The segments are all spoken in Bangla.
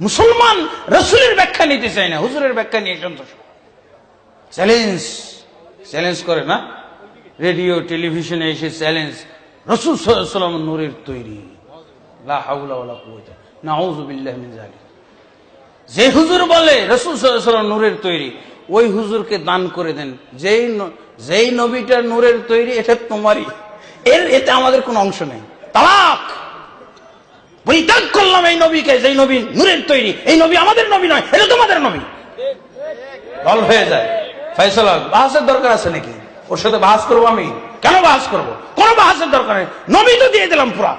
মুসলমান রসুলের ব্যাখ্যা নিতে চায় না, হুজুরের ব্যাখ্যা নিয়ে সন্তোষ। চ্যালেঞ্জ চ্যালেঞ্জ করে না? রেডিও, টেলিভিশনে এসে চ্যালেঞ্জ, রসুল সাল্লাম নূরের তৈরি। যে হুজুর বলে রসুল সাল্লাম নূরের তৈরি, ওই হুজুরকে দান করে দেন। যেই যেই নবীটা নূরের তৈরি, এটা তোমারই। এর এতে আমাদের কোনো অংশ নেই। তালাক! পরিত্যাগ করলাম এই নবীকে, যেই নবী নূরের তৈরি। এই নবী আমাদের নবী নয়, এটা তোমাদের নবী। বল হয়ে যায়। ফয়সলা, বাহাসের দরকার আছে নাকি? ওর সাথে বাহাস করব আমি? কেন বাহাস করব? কোন বাহাসের দরকার নেই। নবী তো দিয়ে দিলাম পুরা।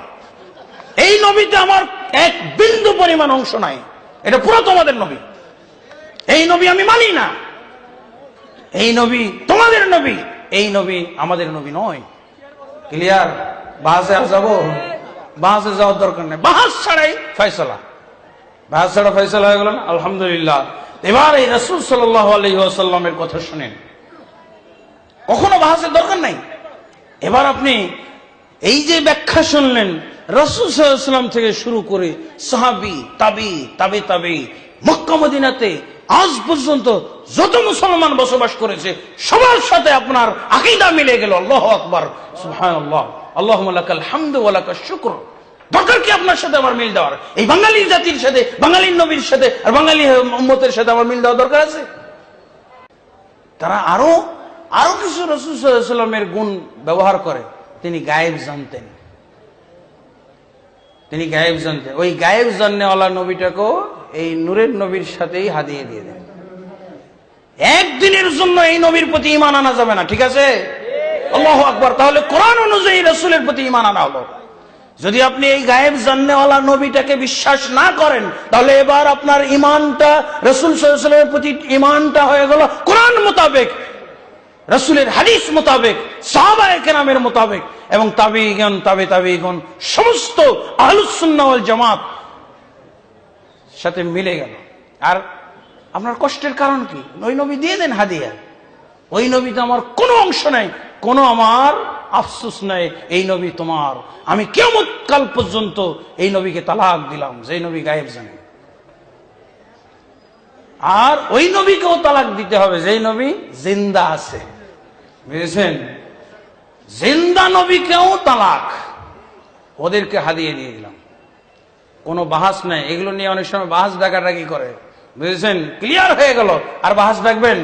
এই নবীতে আমার এক বিন্দু পরিমাণ অংশ নাই। এটা পুরো তোমাদের নবী। এই নবী আমি মানি না। এই নবী তোমাদের নবী। এই নবী আমাদের নবী নয়। ক্লিয়ার? বাহাসে আর যাব? বাহাসে যাওয়ার দরকার নেই। বাহাস ছাড়াই ফয়সলা। বাহাস ছাড়া ফয়সলা হয়ে গেল আলহামদুলিল্লাহ। এবার এই রসুল সাল্লাহ কথা শুনেন। কখনো বাহাসের দরকার নাই? এবার আপনি এই যে ব্যাখ্যা শুনলেন, রসুল সাল্লাম থেকে শুরু করে সাহাবি, তাবি, তাবে, তাবি মক্কা মদিনাতে আজ পর্যন্ত যত মুসলমান বসবাস করেছে, সবার সাথে আপনার আকিদা মিলে গেল। আল্লাহ আকবর। শুকর। দরকার কি আপনার সাথে আমার মিল দেওয়ার? এই জাতির সাথে নবীর সাথে আর বাঙালি সাথে আমার মিল দেওয়া দরকার আছে? তারা আরও আরও কিছু গুণ ব্যবহার করে। তিনি গায়েব জানতেন। তিনি গায়েব জানতেন। ওই গায়েব জাননেওয়ালা নবীটাকেও এই নূরের নবীর সাথেই হাদিয়ে দিয়ে দেন। একদিনের জন্য এই নবীর প্রতি ইমান আনা যাবে না, ঠিক আছে? আল্লাহ আকবর। তাহলে কোরআন অনুযায়ী রসুলের প্রতি ইমান আনা হলো। যদি আপনি এই গায়েব জাননেওয়ালা নবীটাকে বিশ্বাস না করেন, তাহলে এবার আপনার ইমানটা রসুল সাল্লামের প্রতি ইমানটা হয়ে গেল কোরআন মোতাবেক, রসুলের হাদিস মোতাবেক, সাহাবায়ে কেরামের মোতাবেক, এবং তাবিগণ, তাবে তাবিগণ, সমস্ত আহলুসুন্নাওয়াল জামাত সাথে মিলে গেল। আর আপনার কষ্টের কারণ কি? ওই নবী দিয়ে দেন হাদিয়া। ওই নবীতে আমার কোনো অংশ নাই, কোনো আমার আফসুস নাই, এই নবী তোমার। আমি কেমন কাল পর্যন্ত এই নবীকে তালাক দিলাম যে নবী গায়েব জানে। আর ওই নবীকেও তালাক দিতে হবে, যেই নবী জিন্দা আছে। বুঝেছেন? জিন্দা নবীকেও তালাক। ওদেরকে হাদিয়ে দিয়ে দিলাম। কোনো বাহাস নাই। এগুলো নিয়ে অনেক সময় বাহাস ডাকাডাকি করে। বুঝেছেন? ক্লিয়ার হয়ে গেল। আর বাহাস ডাকবেন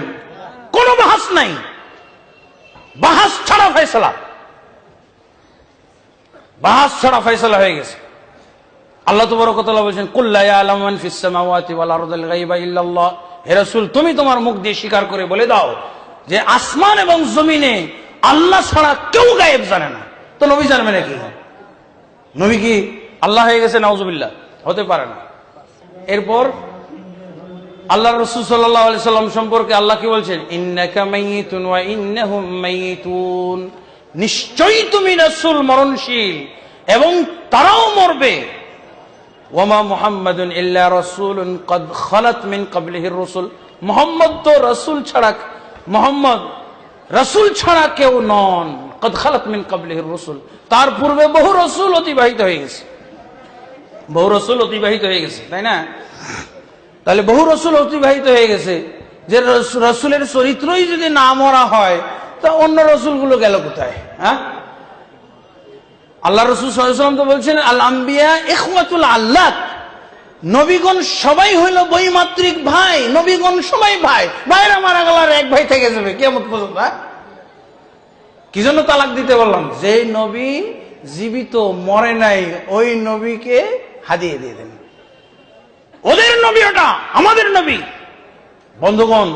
কোনো বাহাস নাই। বাহাস ছাড়া ফেসলা বাহাস ছাড়া ফেসলা হয়ে গেছে। আল্লাহ তবরকতলা বলছেন কুল্লা আলমান ফিসামাওয়াতি ওয়াল আরদিল গায়বা ইল্লাল্লাহ। হে রাসূল, তুমি তোমার মুখ দিয়ে স্বীকার করে বলে দাও যে আসমান এবং জমিনে আল্লাহ ছাড়া কেউ গায়েব জানে না। তো নবী জানবে নাকি? নবী কি আল্লাহ হয়ে গেছে? নাউজুবিল্লাহ। হতে পারে না। এরপর আল্লাহ রসুল সাল্লাহ আলি সাল্লাম সম্পর্কে আল্লাহ কি বলছেন? নিশ্চয়ই তুমি রাসূল মরণশীল এবং তারাও মরবে। ওয়ামা মুহাম্মাদুন ইল্লা রাসূলুন কদ খালাত মিন ক্বাবলিহি রাসূল। মুহাম্মদ তো রাসূল ছাড়া মুহাম্মদ রাসূল ছাড়া কেউ নন। কদ খালাত মিন ক্বাবলিহি রাসূল। তার পূর্বে বহু রাসূল অতিবাহিত হয়ে গেছে। বহু রাসূল অতিবাহিত হয়ে গেছে, তাই না? তাহলে বহু রসুল অতিবাহিত হয়ে গেছে। যে রসুলের চরিত্রই যদি না মরা হয়, তা অন্য রসুলগুলো গেল কোথায়? হ্যাঁ? আল্লাহ রসুল তো বলছেন আল আম্বিয়া আল্লাহ নবীগণ সবাই হইল বৈমাত্রিক ভাই, নবীগণ সবাই ভাই। ভাইরা মারা গেল আর এক ভাই থেকে যাবে কেমন পর্যন্ত হ্যাঁ? কি জন্য তালাক দিতে বললাম? যে নবী জীবিত মরে নাই, ওই নবীকে হাদিয়ে দিয়ে দেন। ওদের নবী ওটা আমাদের নবী। বন্ধুগণ